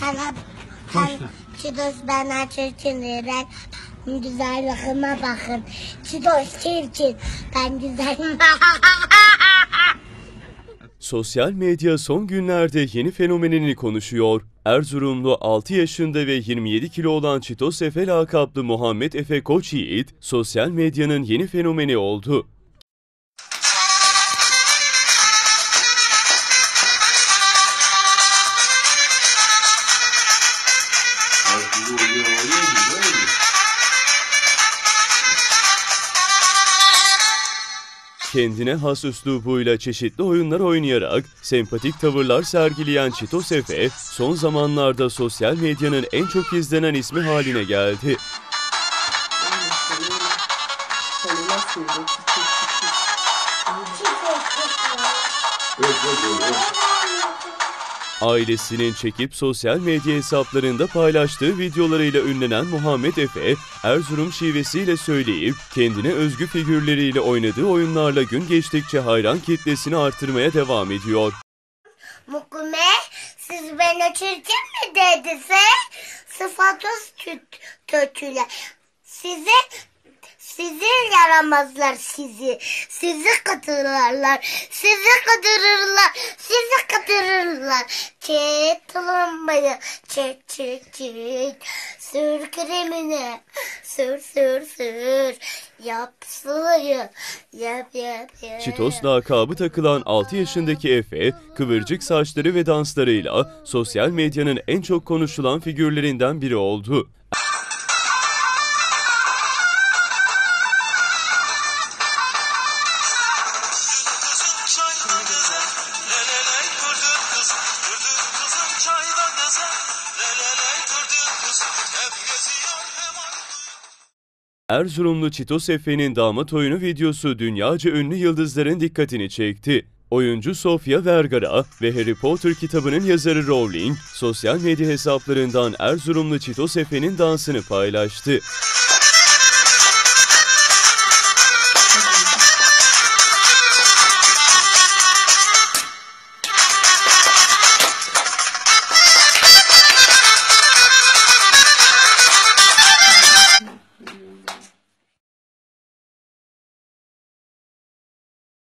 Hem, hem Çitos bana çirkinleyerek güzelliğime bakın. Çitos çirkin. Ben güzelim. Sosyal medya son günlerde yeni fenomenini konuşuyor. Erzurumlu 6 yaşında ve 27 kilo olan Çitos Efe lakaplı Muhammed Efe Koç Yiğit, sosyal medyanın yeni fenomeni oldu. Kendine has üslubuyla çeşitli oyunlar oynayarak sempatik tavırlar sergileyen Çitos Efe, son zamanlarda sosyal medyanın en çok izlenen ismi haline geldi. Ailesinin çekip sosyal medya hesaplarında paylaştığı videolarıyla ünlenen Muhammed Efe, Erzurum şivesiyle söyleyip kendine özgü figürleriyle oynadığı oyunlarla gün geçtikçe hayran kitlesini artırmaya devam ediyor. Mukume siz bana çirkin mi dedise? Sıfatız kötü, kötüler. Sizi sizi yaramazlar sizi. Sizi katırırlar. Sizi katırırlar. Sizi katırırlar. Çek tulumbayı. Çek çek çek. Sür kremini. Sür sür sür. Yap suyu. Yap yap yap. Çitos lakabı takılan 6 yaşındaki Efe, kıvırcık saçları ve danslarıyla sosyal medyanın en çok konuşulan figürlerinden biri oldu. Erzurumlu Çitos Efe'nin damat oyunu videosu dünyaca ünlü yıldızların dikkatini çekti. Oyuncu Sofia Vergara ve Harry Potter kitabının yazarı Rowling, sosyal medya hesaplarından Erzurumlu Çitos Efe'nin dansını paylaştı.